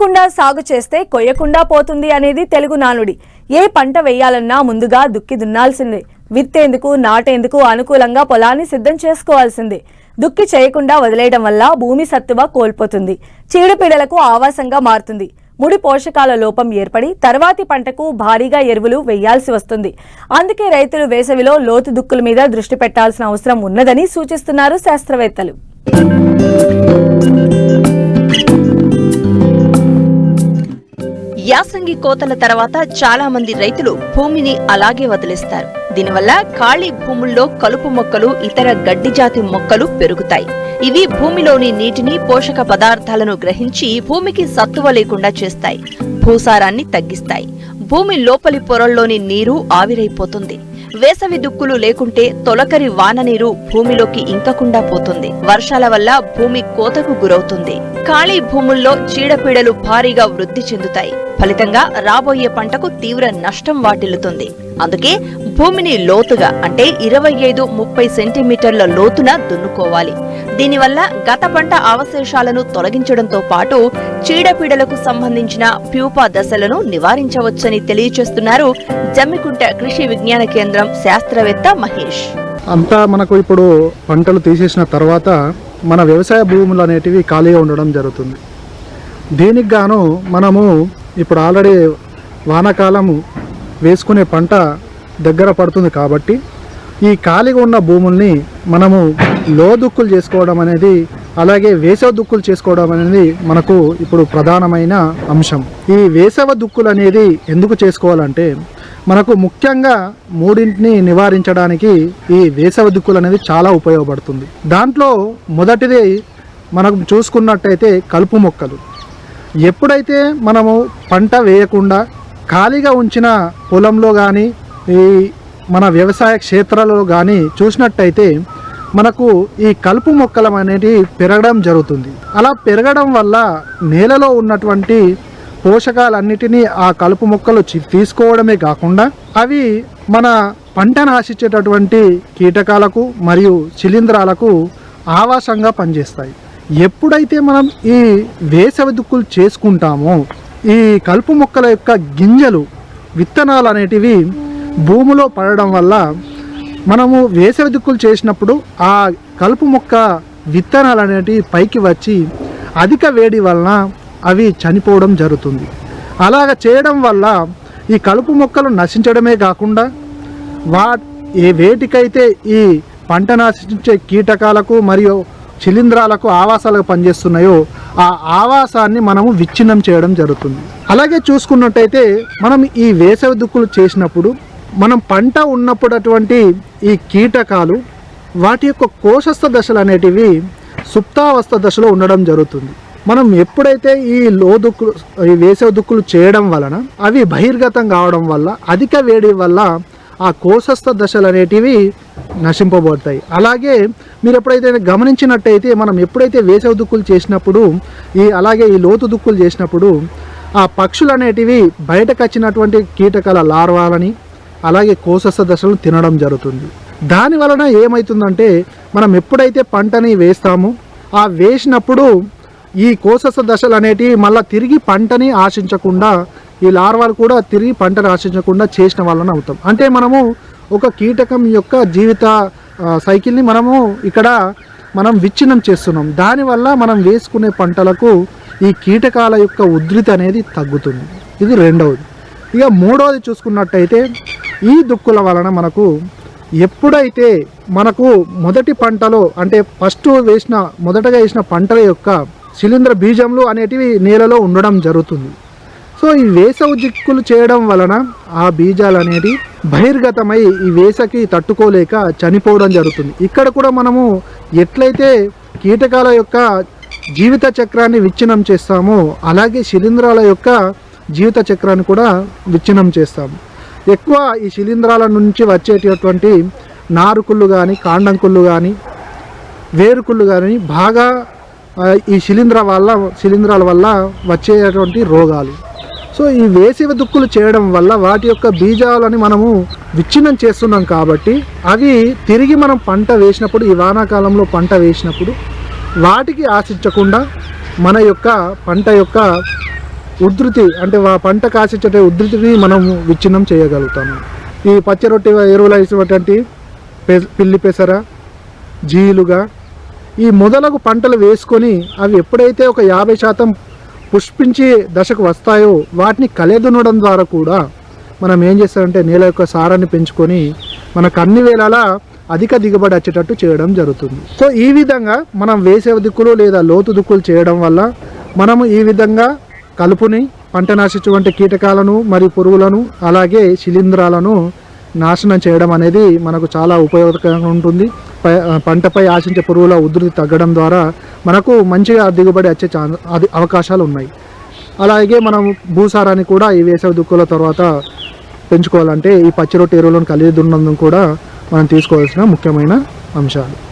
కుండా సాగు చేస్తే కొయ్యకుండా పోతుంది అనేది తెలుగు నానుడి. ఏ పంట వేయాలన్నా ముందుగా దుక్కి దున్నాల్సిందే విత్తేందుకు నాటేందుకు అనుకూలంగా పొలాన్ని సిద్ధం చేసుకోవాల్సిందే. దుక్కి చేయకుండా వదిలేయడం వల్ల భూమి సత్తువ కోల్పోతుంది. చీడపీడలకు ఆవాసంగా మారుతుంది. ముడి పోషకాల లోపం ఏర్పడి తర్వాతి పంటకు భారీగా ఎరువులు వేయాల్సి వస్తుంది. అందుకే రైతులు వేసవిలో లోతు దుక్కుల మీద దృష్టి పెట్టాల్సిన అవసరం ఉన్నదని సూచిస్తున్నారు శాస్త్రవేత్తలు. యాసంగి కోతల తర్వాత చాలా మంది రైతులు భూమిని అలాగే వదిలేస్తారు. దీనివల్ల ఖాళీ భూముల్లో కలుపు మొక్కలు ఇతర గడ్డి జాతి మొక్కలు పెరుగుతాయి. ఇవి భూమిలోని నీటిని పోషక పదార్థాలను గ్రహించి భూమికి సత్తువ లేకుండా చేస్తాయి. భూసారాన్ని తగ్గిస్తాయి. భూమి లోపలి పొరల్లోని నీరు ఆవిరైపోతుంది. వేసవి దుక్కులు లేకుంటే తొలకరి వాన నీరు భూమిలోకి ఇంకకుండా పోతుంది. వర్షాల వల్ల భూమి కోతకు గురవుతుంది. ఖాళీ భూముల్లో చీడపీడలు భారీగా వృద్ధి చెందుతాయి. ఫలితంగా రాబోయే పంటకు తీవ్ర నష్టం వాటిల్లుతుంది. అందుకే భూమిని లోతుగా అంటే ఇరవై ఐదు ముప్పై సెంటీమీటర్ల లోతున దున్నుకోవాలి. దీనివల్ల గత పంట అవశేషాలను తొలగించడంతో పాటు చీడపీడలకు సంబంధించిన ప్యూపా దశలను నివారించవచ్చని తెలియచేస్తున్నారు జమ్మికుంట కృషి విజ్ఞాన కేంద్రం శాస్త్రవేత్త మహేష్. అంతా మనకు ఇప్పుడు పంటలు తీసేసిన తర్వాత మన వ్యవసాయ భూములు అనేటివి ఖాళీగా ఉండడం జరుగుతుంది. దీనికి గాను మనము ఇప్పుడు ఆల్రెడీ వానాకాలము వేసుకునే పంట దగ్గర పడుతుంది కాబట్టి ఈ ఖాళీగా ఉన్న భూముల్ని మనము లోదుక్కులు చేసుకోవడం అనేది అలాగే వేసవ దుక్కులు చేసుకోవడం అనేది మనకు ఇప్పుడు ప్రధానమైన అంశం. ఈ వేసవ దుక్కులు అనేది ఎందుకు చేసుకోవాలంటే మనకు ముఖ్యంగా మూడింటిని నివారించడానికి ఈ వేసవ దుక్కులు అనేది చాలా ఉపయోగపడుతుంది. దాంట్లో మొదటిది మనం చూసుకున్నట్టయితే కలుపు మొక్కలు. ఎప్పుడైతే మనము పంట వేయకుండా ఖాళీగా ఉంచిన పొలంలో కానీ ఈ మన వ్యవసాయ క్షేత్రాలలో కానీ చూసినట్టయితే మనకు ఈ కలుపు మొక్కలం అనేది పెరగడం జరుగుతుంది. అలా పెరగడం వల్ల నేలలో ఉన్నటువంటి పోషకాలన్నిటినీ ఆ కలుపు మొక్కలు తీసుకోవడమే కాకుండా అవి మన పంటను ఆశించేటటువంటి కీటకాలకు మరియు శిలీంధ్రాలకు ఆవాసంగా పనిచేస్తాయి. ఎప్పుడైతే మనం ఈ వేసవి దుక్కులు చేసుకుంటామో ఈ కలుపు మొక్కల యొక్క గింజలు విత్తనాలు అనేటివి భూమిలో పడడం వల్ల మనము వేసవి దుక్కులు చేసినప్పుడు ఆ కలుపు మొక్క విత్తనాలు అనేటివి పైకి వచ్చి అధిక వేడి వలన అవి చనిపోవడం జరుగుతుంది. అలాగ చేయడం వల్ల ఈ కలుపు మొక్కలు నశించడమే కాకుండా వా ఏ వేటికైతే ఈ పంట నాశించే కీటకాలకు మరియు శిలీంధ్రాలకు ఆవాసాలకు పనిచేస్తున్నాయో ఆ ఆవాసాన్ని మనము విచ్ఛిన్నం చేయడం జరుగుతుంది. అలాగే చూసుకున్నట్టయితే మనం ఈ వేసవి దుక్కులు చేసినప్పుడు మనం పంట ఉన్నప్పుడు అటువంటి ఈ కీటకాలు వాటి యొక్క కోశస్థ దశలు అనేటివి సుప్తావస్థ దశలో ఉండడం జరుగుతుంది. మనం ఎప్పుడైతే ఈ లోదుక్కులు ఈ వేసవి దుక్కులు చేయడం వలన అవి బహిర్గతం కావడం వల్ల అధిక వేడి వల్ల ఆ కోశస్థ దశలు అనేటివి నశింపబడతాయి. అలాగే మీరు ఎప్పుడైతే గమనించినట్టయితే మనం ఎప్పుడైతే వేసవి దుక్కులు చేసినప్పుడు ఈ అలాగే ఈ లోతు దుక్కులు చేసినప్పుడు ఆ పక్షులు అనేటివి బయటకు వచ్చినటువంటి కీటకాల లార్వాలని అలాగే కోశస్థ దశలను తినడం జరుగుతుంది. దాని వలన ఏమవుతుందంటే మనం ఎప్పుడైతే పంటని వేస్తామో ఆ వేసినప్పుడు ఈ కోశస్థ దశలు అనేటివి మళ్ళీ తిరిగి పంటని ఆశించకుండా ఈ లార్వాలు కూడా తిరిగి పంటను ఆశించకుండా చేసిన వాళ్ళని అవుతాం. అంటే మనము ఒక కీటకం యొక్క జీవిత సైకిల్ని మనము ఇక్కడ మనం విచ్ఛిన్నం చేస్తున్నాం. దానివల్ల మనం వేసుకునే పంటలకు ఈ కీటకాల యొక్క ఉధృతి అనేది తగ్గుతుంది. ఇది రెండవది. ఇక మూడవది చూసుకున్నట్టయితే ఈ దుక్కుల వలన మనకు ఎప్పుడైతే మనకు మొదటి పంటలో అంటే ఫస్ట్ వేసిన మొదటగా వేసిన పంటల యొక్క శిలీంద్ర బీజములు అనేటివి నేలలో ఉండడం జరుగుతుంది. సో ఈ వేసవి దిక్కులు చేయడం వలన ఆ బీజాలు అనేది బహిర్గతమై ఈ వేసకి తట్టుకోలేక చనిపోవడం జరుగుతుంది. ఇక్కడ కూడా మనము ఎట్లయితే కీటకాల యొక్క జీవిత చక్రాన్ని విచ్ఛిన్నం చేస్తామో అలాగే శిలీంధ్రాల యొక్క జీవిత చక్రాన్ని కూడా విచ్ఛిన్నం చేస్తాము. ఎక్కువ ఈ శిలీంధ్రాల నుంచి వచ్చేటటువంటి నారుకుళ్ళు కానీ కాండంకుళ్ళు కానీ వేరుకుళ్ళు కానీ బాగా ఈ శిలీంధ్ర వల్ల శిలీంధ్రాల వల్ల వచ్చేటువంటి రోగాలు. సో ఈ వేసవి దుక్కులు చేయడం వల్ల వాటి యొక్క బీజాలని మనము విచ్ఛిన్నం చేస్తున్నాం కాబట్టి అవి తిరిగి మనం పంట వేసినప్పుడు ఈ వానాకాలంలో పంట వేసినప్పుడు వాటికి ఆశించకుండా మన యొక్క పంట యొక్క ఉధృతి అంటే పంట కాసేట ఉధృతిని మనం విచ్ఛిన్నం చేయగలుగుతాము. ఈ పచ్చి రొట్టె ఎరువులు వేసినటువంటి పిల్లి పెసర జీలుగా ఈ మొదలగు పంటలు వేసుకొని అవి ఎప్పుడైతే ఒక యాభై శాతం పుష్పించి దశకు వస్తాయో వాటిని కలెదునడం ద్వారా కూడా మనం ఏం చేస్తామంటే నేల యొక్క సారాన్ని పెంచుకొని మనకు అన్ని వేళలా అధిక దిగుబడి వచ్చేటట్టు చేయడం జరుగుతుంది. సో ఈ విధంగా మనం వేసే దిక్కులు లేదా లోతు దిక్కులు చేయడం వల్ల మనము ఈ విధంగా కలుపుని పంట నాశించువంటి కీటకాలను మరియు పురుగులను అలాగే శిలీంధ్రాలను నాశనం చేయడం అనేది మనకు చాలా ఉపయోగకరంగా ఉంటుంది. పై- పంటపై ఆశించే పురుగుల ఉధృతి తగ్గడం ద్వారా మనకు మంచిగా దిగుబడి వచ్చే ఛాన్స్ అది అవకాశాలు ఉన్నాయి. అలాగే మనం భూసారాన్ని కూడా ఈ వేసవి దుక్కుల తర్వాత పెంచుకోవాలంటే ఈ పచ్చి రొట్టె ఎరువులను కలిగి దున్నడం కూడా మనం తీసుకోవాల్సిన ముఖ్యమైన అంశాలు.